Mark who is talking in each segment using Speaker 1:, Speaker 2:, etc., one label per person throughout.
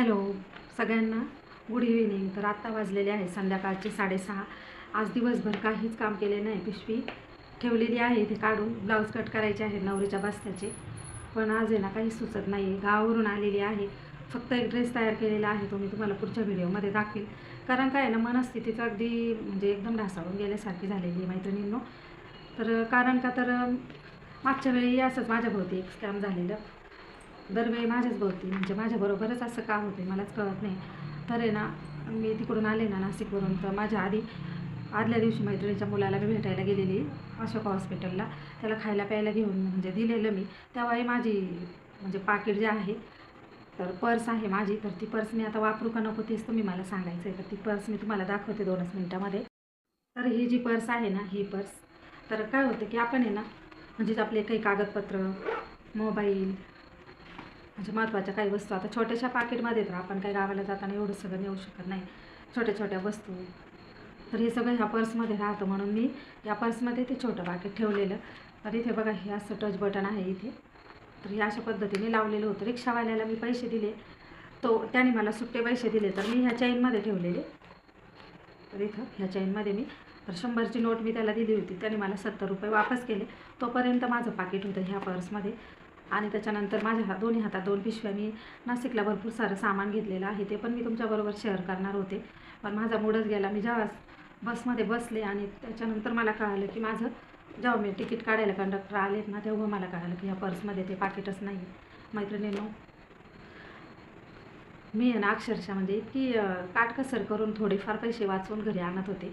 Speaker 1: Hello सगळ्यांना good evening. तर आत्ता वाजलेले आहे संध्याकाळचे साडेसहा. आज दिवसभर काहीच काम केले नाही. पिशवी ठेवलेली आहे इथे काढून ब्लाऊज कट करायचे आहे नवरीच्या बस्त्याचे. पण आज आहे ना काही सुचत नाही आहे गावावरून आलेली आहे. फक्त एक ड्रेस तयार केलेला आहे तो मी तुम्हाला पुढच्या व्हिडिओमध्ये दाखवेल कारण काय आहे ना मनस्थितीचं अगदी म्हणजे एकदम ढासाळून गेल्यासारखी झालेली आहे मैत्रिणींनो. तर कारण का तर मागच्या वेळी असंच माझ्याभोवती एक स्कॅम झालेलं. दरवेळी माझ्याच भोवती म्हणजे माझ्याबरोबरच असं का होते मलाच कळत नाही. तर आहे ना मी तिकडून आले ना नाशिकवरून तर माझ्या आधी आदल्या दिवशी मैत्रिणीच्या मुलाला मी भेटायला गेलेली अशोक हॉस्पिटलला. त्याला खायला प्यायला घेऊन म्हणजे दिलेलं मी. तेव्हाही माझी म्हणजे पाकिट जे आहे तर पर्स आहे माझी तर ती पर्स मी आता वापरू का नको तेच तुम्ही मला सांगायचं आहे तर ती पर्स मी तुम्हाला दाखवते दोनच मिनटामध्ये. तर ही जी पर्स आहे ना ही पर्स तर काय होतं की आपण आहे ना म्हणजेच आपले काही कागदपत्र मोबाईल म्हणजे महत्त्वाच्या काही वस्तू. आता छोट्याशा पाकिटमध्ये तर आपण काही गावाला जाताना एवढं सगळं नेऊ शकत नाही. छोट्या छोट्या वस्तू. तर हे सगळं ह्या पर्समध्ये राहतं म्हणून मी या पर्समध्ये ते छोटं पाकिट ठेवलेलं. तर इथे बघा हे असं टच बटन आहे इथे. तर हे अशा पद्धतीने लावलेलं होतं. रिक्षावाल्याला मी पैसे दिले. तो त्याने मला सुट्टे पैसे दिले. तर मी ह्या चैनमध्ये ठेवलेले. तर इथं ह्या चैनमध्ये मी तर शंभरची नोट मी त्याला दिली होती. त्याने मला सत्तर रुपये वापस केले. तोपर्यंत माझं पाकिट होतं ह्या पर्समध्ये. आणि त्याच्यानंतर माझ्या हा दोन्ही हातात दोन पिशव्या. मी नाशिकला भरपूर सारं सामान घेतलेलं आहे. ते पण मी तुमच्याबरोबर शेअर करणार होते. पण माझा मूडच गेला. मी जेव्हा बसमध्ये बसले आणि त्याच्यानंतर मला कळालं की माझं जेव्हा मी तिकीट काढायला कंडक्टर आलेत ना तेव्हा मला कळालं की ह्या पर्समध्ये ते पाकिटच नाही मैत्रिणीनो मी आहे ना अक्षरशः म्हणजे इतकी काटकसर करून थोडेफार पैसे वाचवून घरी आणत होते.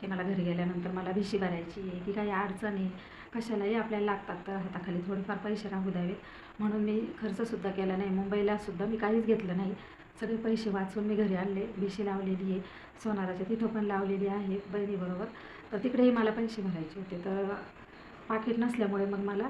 Speaker 1: की मला घरी गेल्यानंतर मला भिशी भरायची आहे की काही अडचण आहे. कशालाही आपल्याला लागतात तर हाताखाली थोडेफार पैसे राहू द्यावेत. म्हणून मी खर्चसुद्धा केला नाही. मुंबईलासुद्धा मी काहीच घेतलं नाही. सगळे पैसे वाचून मी घरी आणले. भिशी लावलेली आहे. सोनाराच्या तिथं पण लावलेली आहे बहिणीबरोबर. तर तिकडेही मला पैसे भरायचे होते. तर पाकिट नसल्यामुळे मग मला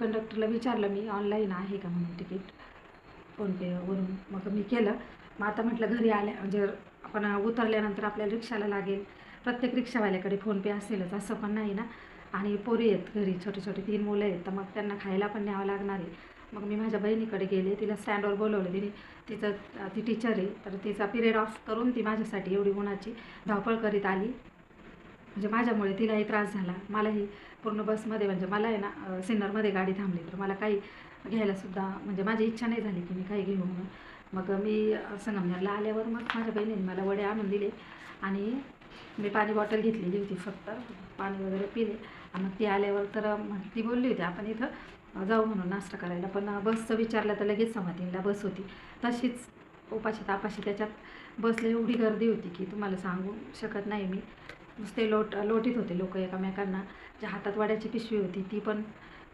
Speaker 1: कंडक्टरला विचारलं मी ऑनलाईन आहे का म्हणून तिकीट फोनपेवरून? मग मी केलं. मग आता म्हटलं घरी आल्या म्हणजे आपण उतरल्यानंतर आपल्याला रिक्षाला लागेल. प्रत्येक रिक्षावाल्याकडे फोनपे असेलच. असं पण नाही ना. आणि पोरी आहेत घरी छोटे छोटे तीन मुलं आहेत. तर मग त्यांना खायला पण न्यावं लागणार आहे. मग मी माझ्या बहिणीकडे गेले तिला स्टँडवर बोलवलं. तिने तिचं ती टीचर आहे. तर तिचा पिरियड ऑफ करून ती माझ्यासाठी एवढी उन्हाची धावपळ करीत आली. म्हणजे माझ्यामुळे तिलाही त्रास झाला. मलाही पूर्ण बसमध्ये म्हणजे मला आहे ना सिन्नरमध्ये गाडी थांबली. तर मला काही घ्यायलासुद्धा म्हणजे माझी इच्छा नाही झाली की मी काही घेऊ म्हणून. मग मी संगमनेरला आल्यावर मग माझ्या बहिणीने मला वडे आणून दिले. आणि मी पाणी बॉटल घेतलेली होती फक्त पाणी वगैरे पिले. आणि मग ती आल्यावर तर मग ती बोलली होती आपण इथं जाऊ म्हणून नाश्ता करायला. पण बसचं विचारलं तर लगेच समाधीला बस होती. तशीच उपाशी तापाशी त्याच्यात बसले एवढी गर्दी होती की तुम्हाला सांगू शकत नाही मी. नुसते लोट लोटीत होते लोक एकामेकांना. ज्या हातात वाड्याची पिशवी होती ती पण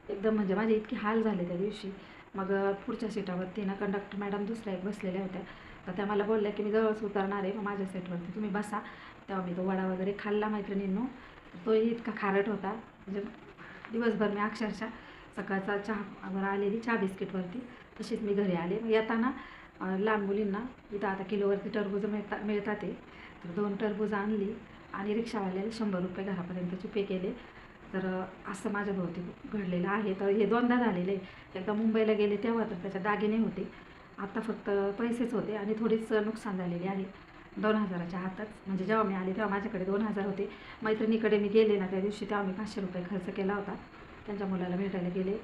Speaker 1: एकदम म्हणजे माझे इतके हाल झाले त्या दिवशी. मग पुढच्या सीटावरती ना कंडक्टर मॅडम दुसऱ्या एक बसलेल्या होत्या. तर त्या मला बोलल्या की मी जवळच उतरणार आहे मग माझ्या सेटवरती तुम्ही बसा. तेव्हा मी तो वडा वगैरे खाल्ला मैत्रिणींनो. तोही इतका खारट होता. म्हणजे दिवसभर मी अक्षरशः सकाळचा चहावर आलेली चहा बिस्किटवरती. तशीच मी घरी आले. मग येताना लहान मुलींना इथं आता किलोवरती टरबूज मिळता मिळतात ते तर दोन टरबूज आणली आणि रिक्षावाल्याला शंभर रुपये घरापर्यंतचे पे केले. तर असं माझ्या भोवती घडलेलं आहे. तर हे दोनदा झालेलं आहे. एकदा मुंबईला गेले तेव्हा तर त्याच्या दागिने होते. आता फक्त पैसेच होते आणि थोडीच नुकसान झालेले आहे. दोन हजाराच्या हातात. म्हणजे जेव्हा मी आले तेव्हा माझ्याकडे दोन हजार होते. मैत्रिणीकडे मी गेले ना त्या दिवशी तेव्हा मी पाचशे रुपये खर्च केला होता. त्यांच्या मुलाला भेटायला गेले.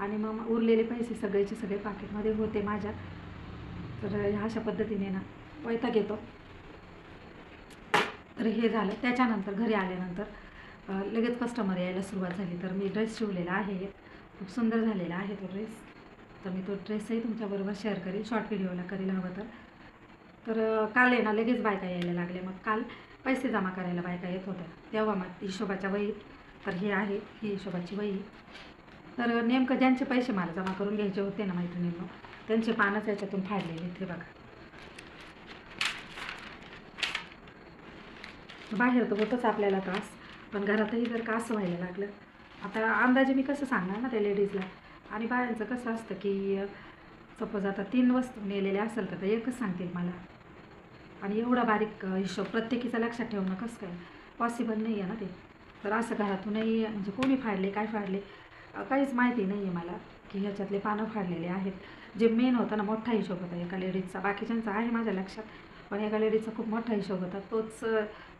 Speaker 1: आणि मग उरलेले पैसे सगळेचे सगळे पाकिटमध्ये होते माझ्या. तर अशा पद्धतीने ना वैताग येतो. तर हे झालं. त्याच्यानंतर घरी आल्यानंतर लगेच कस्टमर यायला सुरुवात झाली. तर मी ड्रेस शिवलेला आहे. खूप सुंदर झालेला आहे तो ड्रेस तर मी तो ड्रेसही तुमच्याबरोबर शेअर करेल शॉर्ट व्हिडिओला करेल हवं तर. तर काल आहे ना लगेच बायका यायला लागल्या. मग काल पैसे जमा करायला बायका येत होत्या. तेव्हा मग हिशोबाच्या वही. तर हे आहे ही हिशोबाची वही. तर नेमकं ज्यांचे पैसे मला जमा करून घ्यायचे होते ना मैत्रिणींनो त्यांचे पानच याच्यातून फाडलेले ते बघा. बाहेर तर होतंच आपल्याला त्रास पण घरातही जर का असं व्हायला लागलं. आता अंदाजे मी कसं सांगणार ना त्या लेडीजला? आणि बायांचं कसं असतं की सपोज आता तीन वस्तू नेलेल्या असेल तर ते एकच सांगतील मला. आणि एवढा बारीक हिशोब प्रत्येकीचा लक्षात ठेवणं कसं काय? पॉसिबल नाही आहे ना ते. तर असं घरातूनही म्हणजे कोणी फाडले काय फाडले? काहीच माहिती नाही आहे मला की ह्याच्यातले पानं फाडलेले आहेत. जे मेन होता ना मोठा हिशोब होता एका लेडीजचा बाकीच्यांचा आहे माझ्या लक्षात पण एका लेडीजचा खूप मोठा हिशोब होता. तोच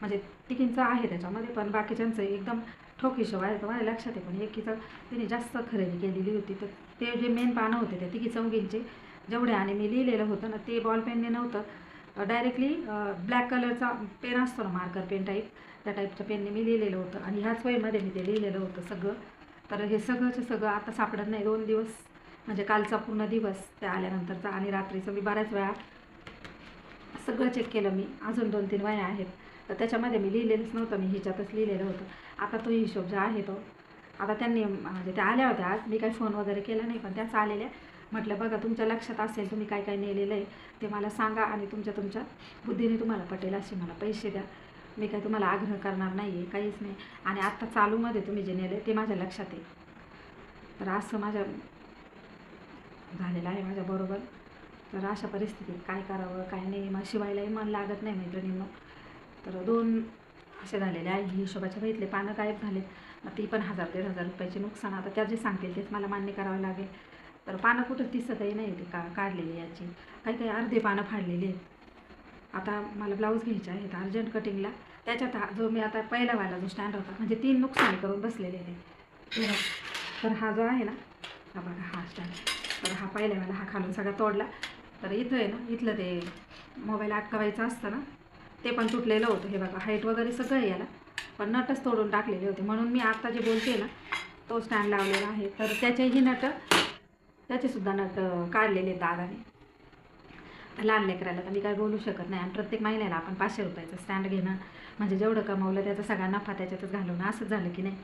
Speaker 1: म्हणजे तिकींचा आहे त्याच्यामध्ये पण बाकीच्यांचं एकदम ठोक हिशोब आहे तर माझ्या लक्षात आहे पण एकीचं तिने जास्त खरेदी केलेली होती. तर ते जे मेन पानं होते ते तिघी चौघींचे जेवढे आणि मी लिहिलेलं होतं ना ते बॉल पेनने नव्हतं. डायरेक्टली ब्लॅक कलरचा पेन असतो ना मार्कर पेन टाईप त्या टाईपच्या पेनने मी लिहिलेलं होतं. आणि ह्याच वहीमध्ये मी ते लिहिलेलं होतं सगळं. तर हे सगळंचं सगळं आता सापडत नाही दोन दिवस. म्हणजे कालचा पूर्ण दिवस त्या आल्यानंतरचा आणि रात्रीचं मी बऱ्याच वेळा सगळं चेक केलं मी. अजून दोन तीन वया आहेत. तर त्याच्यामध्ये मी लिहिलेलंच नव्हतं मी हिच्यातच लिहिलेलं होतं. आता तो हिशोब जो आहे तो आता त्यांनी म्हणजे त्या आल्या होत्या आज. मी काही फोन वगैरे केला नाही पण त्याच आलेल्या. म्हटलं बघा तुमच्या लक्षात असेल तुम्ही काय काय नेलेलं आहे ते मला सांगा आणि तुमच्या तुमच्या बुद्धीने तुम्हाला पटेल असे मला पैसे द्या. मी काय तुम्हाला आग्रह करणार नाही आहे काहीच नाही. आणि आत्ता चालूमध्ये तुम्ही जे नेले ते माझ्या लक्षात येईल तर असं माझ्या झालेलं आहे माझ्याबरोबर तर अशा परिस्थितीत काय करावं काय नाही मग शिवायलाही मन लागत नाही मैत्रिणींना. तर दोन असे झालेले आहे. हिशोबाच्या बघितले पानं गायब झाले. मग ती पण हजार दीड हजार रुपयाचे नुकसान. आता त्या जे सांगतील तेच मला मान्य करावं लागेल. तर पानं कुठं दिसतही नाही ते का काढलेली याची. काही काही अर्धे पानं फाडलेली आहेत. आता मला ब्लाऊज घ्यायचे आहेत अर्जंट कटिंगला. त्याच्यात हा जो मी आता पहिलावाला जो स्टँड होता म्हणजे तीन नुकसान करून बसलेले आहे तर हा जो आहे ना हा बघा हा स्टँड. तर हा पहिल्यावाला हा खालून सगळा तोडला. तर इथं आहे ना इथलं ते मोबाईल अटकवायचं असतं ना ते पण तुटलेलं होतं. हे बघा हाईट वगैरे सगळं याला. पण नटच तोडून टाकलेले होते. म्हणून मी आत्ता जे बोलते ना तो स्टँड लावलेला आहे. तर त्याचेही नट त्याचेसुद्धा नट काढलेले आहेत दादाने. लहान लेकराला तर मी काय बोलू शकत नाही. आणि प्रत्येक महिन्याला आपण पाचशे रुपयाचं स्टँड घेणं म्हणजे जेवढं कमवलं त्याचा सगळा नफा त्याच्यातच घालवणं असंच झालं की नाही.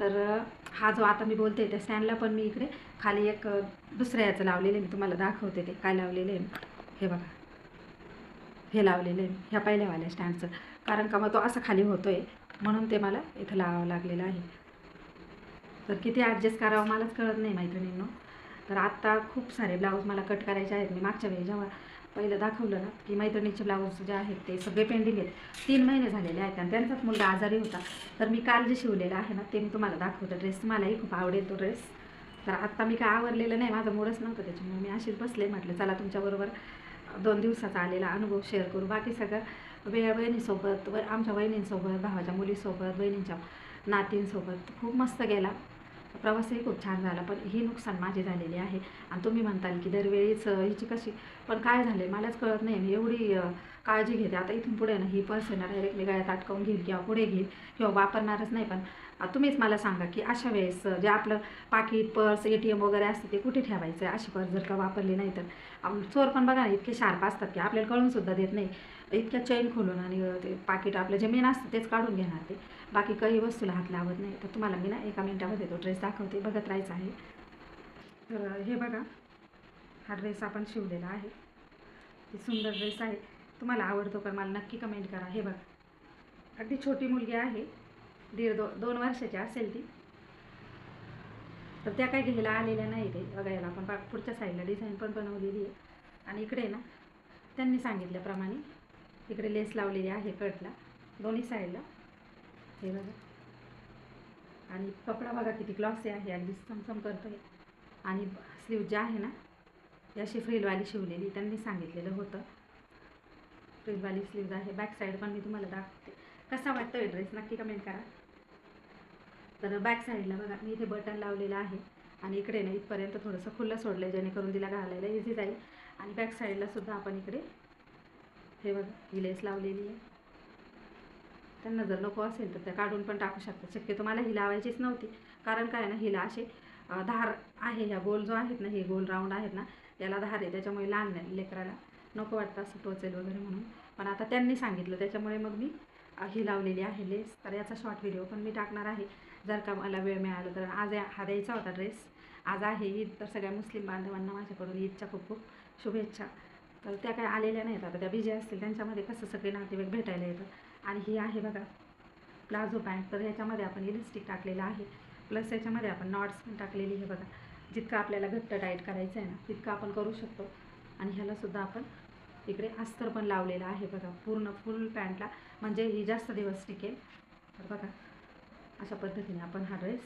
Speaker 1: तर हा जो आता मी बोलते त्या स्टँडला पण मी इकडे खाली एक दुसऱ्या याचं लावलेलं आहे. मी तुम्हाला दाखवते ते. काय लावलेलं आहे. हे बघा. हे लावलेलं आहे ह्या पहिल्यावाल्या स्टँडचं. कारण का मग तो असा खाली होतो आहे म्हणून ते मला इथं लावावं लागलेलं आहे. तर किती ॲडजस्ट करावं मलाच कळत नाही मैत्रिणींनो. तर आत्ता खूप सारे ब्लाऊज मला कट करायचे आहेत. मी मागच्या वेळी जेव्हा पहिलं दाखवलं ना की मैत्रिणीचे ब्लाऊज जे आहेत ते सगळे पेंडिंग आहेत. तीन महिने झालेले आहेत आणि त्यांचाच मुलगा आजारी होता. तर मी काल जे शिवलेलं आहे ना ते मी तुम्हाला दाखवतो. ड्रेस मलाही खूप आवडेल तो ड्रेस तर आत्ता मी काय आवरलेलं नाही माझं मूडच नव्हतं त्याच्यामुळे मी अशीच बसले. म्हटलं चला तुमच्याबरोबर दोन दिवसाचा आलेला अनुभव शेअर करू. बाकी सगळं वेळ बहिणीसोबत व आमच्या बहिणींसोबत भावाच्या मुलीसोबत बहिणींच्या नातींसोबत खूप मस्त गेला. प्रवासही खूप छान झाला पण ही नुकसान माझी झालेली आहे. आणि तुम्ही म्हणताल की दरवेळीच हिची कशी पण काय झाले मलाच कळत नाही. मी एवढी काळजी घेते. आता इथून पुढे ना ही पर्सन डायरेक्ट मी गळ्यात अटकावून घेईल किंवा पुढे घेईल किंवा वापरणारच नाही. पण तुम्हीच मला सांगा की अशा वेळेस जे आपलं पाकिट पर्स ए टी एम वगैरे असते ते कुठे ठेवायचं? आहे अशी पर्स जर का वापरली नाही तर. चोर पण बघा ना इतके शार्प असतात की आपल्याला कळूनसुद्धा देत नाही. इतक्या चैन खोलून आणि ते पाकिट आपलं जे मेन असतं तेच काढून घेणार ते. बाकी काही वस्तूला हात लावत नाही. तर तुम्हाला मी ना एका मिनटामध्ये तो ड्रेस दाखवते बघत राहायचा आहे. तर हे बघा हा ड्रेस आपण शिवलेला आहे. सुंदर ड्रेस आहे. तुम्हाला आवडतो का मला नक्की कमेंट करा. हे बघा. अगदी छोटी मुलगी आहे. दीड दो दोन वर्षाची असेल ती. तर त्या काही घ्यायला आलेल्या नाही ते बघायला. आपण बा पुढच्या साईडला डिझाईन पण बनवलेली आहे. आणि इकडे ना त्यांनी सांगितल्याप्रमाणे इकडे लेस लावलेली आहे कटला दोन्ही साईडला हे बघा. आणि कपडा बघा किती क्लॉसी आहे. अगदी चमचम करतो आहे आणि स्लीव जे आहे ना ती अशी फ्रिलवाली शिवलेली. त्यांनी सांगितलेलं होतं. फ्रिलवाली स्लीव्ज आहे. बॅक साईड पण मी तुम्हाला दाखवते. कसा वाटतोय ड्रेस नक्की कमेंट करा. तर बॅक साईडला बघा मी इथे बटन लावलेलं आहे. आणि इकडे ना इथपर्यंत थोडंसं खुलं सोडलं आहे जेणेकरून तिला घालायला इझी जाईल. आणि बॅक साईडला सुद्धा आपण इकडे हे बघा ही लेस लावलेली आहे. त्यांना जर नको असेल तर त्या काढून पण टाकू शकतात शक्यतो मला ही लावायचीच नव्हती. कारण काय ना हिला असे धार आहे ह्या गोल जो आहेत ना हे गोल राऊंड आहेत ना याला धार आहे. त्याच्यामुळे लहान नाही लेकराला. नको वाटतं असं टोचेल वगैरे म्हणून. पण आता त्यांनी सांगितलं. त्याच्यामुळे मग मी ही लावलेली आहे लेस. तर याचा शॉर्ट व्हिडिओ पण मी टाकणार आहे. जर का मला वेळ मिळाला तर आज या- हा द्यायचा होता ड्रेस आज आहे ईद तर सगळ्या मुस्लिम बांधवांना माझ्याकडून ईदच्या खूप खूप शुभेच्छा. तर त्या काय आलेल्या नाहीत आता त्या बिझी असतील. त्यांच्यामध्ये कसं सगळे नातेवाईक भेटायला येतं आणि ही आहे बघा प्लाझो पॅन्ट. तर ह्याच्यामध्ये आपण इलिस्टिक टाकलेलं आहे. प्लस याच्यामध्ये आपण नॉट्स पण टाकलेली आहे बघा. जितकं आपल्याला घट्ट टाईट करायचं आहे ना तितकं आपण करू शकतो. आणि ह्यालासुद्धा आपण इकडे अस्तर पण लावलेलं आहे बघा. पूर्ण फुल पॅन्टला म्हणजे ही जास्त दिवस टिकेल. तर बघा अशा पद्धतीने आपण हा ड्रेस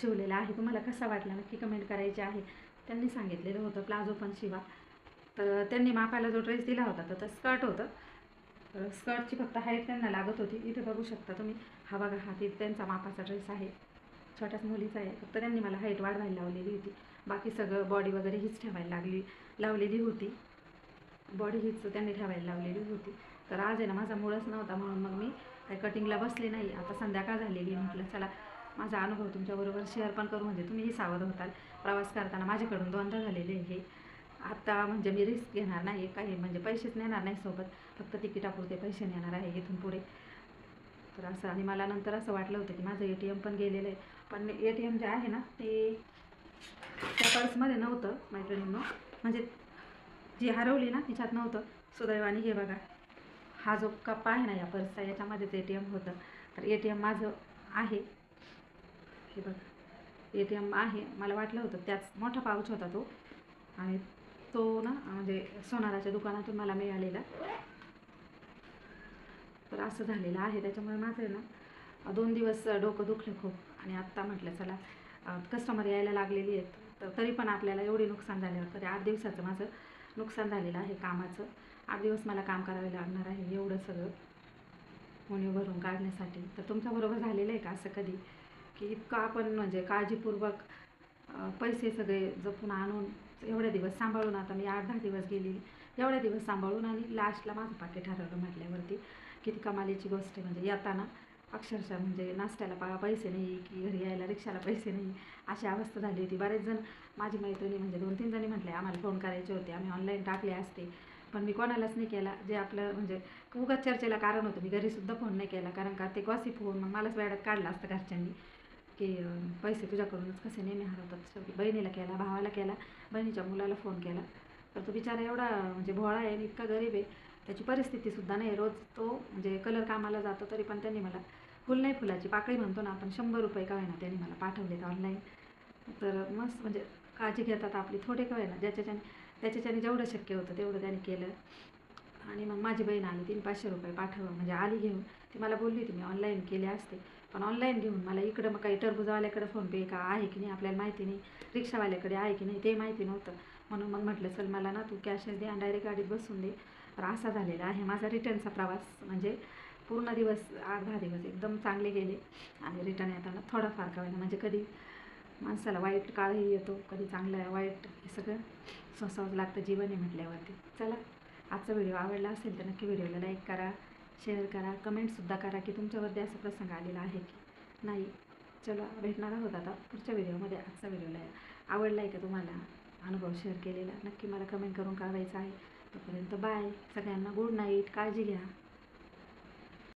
Speaker 1: शिवलेला आहे. तुम्हाला कसा वाटला? नक्की कमेंट करायची आहे. त्यांनी सांगितलेलं होतं प्लाझो पण शिवा. तर त्यांनी मापाला जो ड्रेस दिला होता तर तो स्कर्ट होतं. तर स्कर्टची फक्त हाईट त्यांना लागत होती. इथे बघू शकता तुम्ही. हा बघा हा ती त्यांचा मापाचा ड्रेस आहे. छोट्याच मुलीचा आहे. फक्त त्यांनी मला हाईट वाढवायला लावलेली होती. बाकी सगळं बॉडी वगैरे हीच ठेवायला लागली लावलेली होती. बॉडी हीच त्यांनी ठेवायला लावलेली होती. तर आज आहे ना माझा मूळच नव्हता म्हणून मग मी काही कटिंगला बसले नाही. आता संध्याकाळ झालेली म्हटलं चला माझा अनुभव तुमच्याबरोबर शेअर पण करू. म्हणजे तुम्हीही सावध होताल. प्रवास करताना माझ्याकडून दोनदा झालेले हे. आत्ता म्हणजे मी रिस्क घेणार नाही. काही म्हणजे पैसेच नेणार नाही सोबत. फक्त तिकिटापुरते पैसे नेणार आहे इथून पुढे. तर असं आणि मला नंतर असं वाटलं होतं की माझं ए टी एम पण गेलेलं आहे. पण ए टी एम जे आहे ना ते त्या पर्समध्ये नव्हतं मैत्रिणींनो. म्हणजे जी हरवली ना तिच्यात नव्हतं. सुदैवाने हे बघा. हा जो कप्पा आहे ना या पर्सचा याच्यामध्येच ए टी एम होतं. तर ए टी एम माझं आहे. हे बघा ए टी एम आहे. मला वाटलं होतं त्याच मोठा पाऊच होता तो. आणि तो ना म्हणजे सोनाराच्या दुकानातून मला मिळालेला. तर असं झालेलं आहे. त्याच्यामुळे माझं ना दोन दिवस डोकं दुखलं खूप. आणि आत्ता म्हटलं चला कस्टमर यायला लागलेली आहेत. तर तरी पण आपल्याला एवढे नुकसान झाल्यावर तरी आठ दिवसाचं माझं नुकसान झालेलं आहे कामाचं. आठ दिवस मला काम करावे लागणार आहे एवढं सगळं. उणीव भरून काढण्यासाठी. तर तुमच्याबरोबर झालेलं आहे का असं कधी? की इतकं आपण म्हणजे काळजीपूर्वक पैसे सगळे जपून आणून एवढे दिवस सांभाळून आता मी आठ दहा दिवस गेली एवढे दिवस सांभाळून आणि लास्टला माझं पाकिट हरवलं म्हटल्यावरती. किती कमालीची गोष्ट आहे. म्हणजे येताना अक्षरशः म्हणजे नाश्त्याला पा पैसे नाही की घरी यायला रिक्षाला पैसे नाही अशी अवस्था झाली होती. बरेच जण माझी मैत्रिणी म्हणजे दोन तीन जणी म्हटले आम्हाला फोन करायचे होते. आम्ही ऑनलाईन टाकले असते. पण मी कोणालाच नाही केला. जे आपलं म्हणजे उगाच चर्चेला कारण होतं. मी घरीसुद्धा फोन नाही केला. कारण का ते गॉसिप फोन मग मलाच वेळात काढला असतं घरच्यांनी की पैसे तुझ्याकडूनच कसे नेहमी हरवतात शेवटी बहिणीला केला भावाला केला बहिणीच्या मुलाला फोन केला. तर तो बिचारा एवढा म्हणजे भोळा आहे आणि इतका गरीब आहे. त्याची परिस्थितीसुद्धा नाही. रोज तो म्हणजे कलर कामाला जातो तरी पण त्यांनी मला फुल नाही फुलाची पाकळी म्हणतो ना आपण शंभर रुपये का होईना त्यांनी मला पाठवलेत ऑनलाईन तर मस्त म्हणजे काळजी घेतात आपली थोडे का होईना. ज्याच्याच्याने त्याच्याच्याने जेवढं शक्य होतं तेवढं त्याने केलं. आणि मग माझी बहीण आली तीन पाचशे रुपये पाठव म्हणजे आली घेऊन. ती मला बोलली होती मी ऑनलाईन केले असते. पण ऑनलाईन घेऊन मला इकडं मग काही टरबुजावाल्याकडे फोनपे का? आहे की नाही? आपल्याला माहिती नाही. रिक्षावाल्याकडे आहे की नाही? ते माहिती नव्हतं. म्हणून मग म्हटलं चल मला ना तू कॅशच दे आणि डायरेक्ट गाडीत बसून दे. तर असा झालेला आहे माझा रिटर्नचा प्रवास. म्हणजे पूर्ण दिवस आठ दहा दिवस एकदम चांगले गेले. आणि रिटर्न येताना थोडाफार का होईना म्हणजे कधी माणसाला वाईट काळही येतो कधी चांगलं वाईट हे सगळं सोसावं लागतं जीवन आहे म्हटल्यावरती. चला आजचा व्हिडिओ आवडला असेल तर नक्की व्हिडिओला लाईक करा शेअर करा कमेंटसुद्धा करा की तुमच्यावरती असा प्रसंग आलेला आहे की नाही. चला भेटणार आहोत आता पुढच्या व्हिडिओमध्ये आजचा व्हिडिओला आवडला आहे का तुम्हाला अनुभव शेअर केलेला? नक्की मला कमेंट करून कळवायचा आहे. तोपर्यंत बाय सगळ्यांना गुड नाईट काळजी घ्या.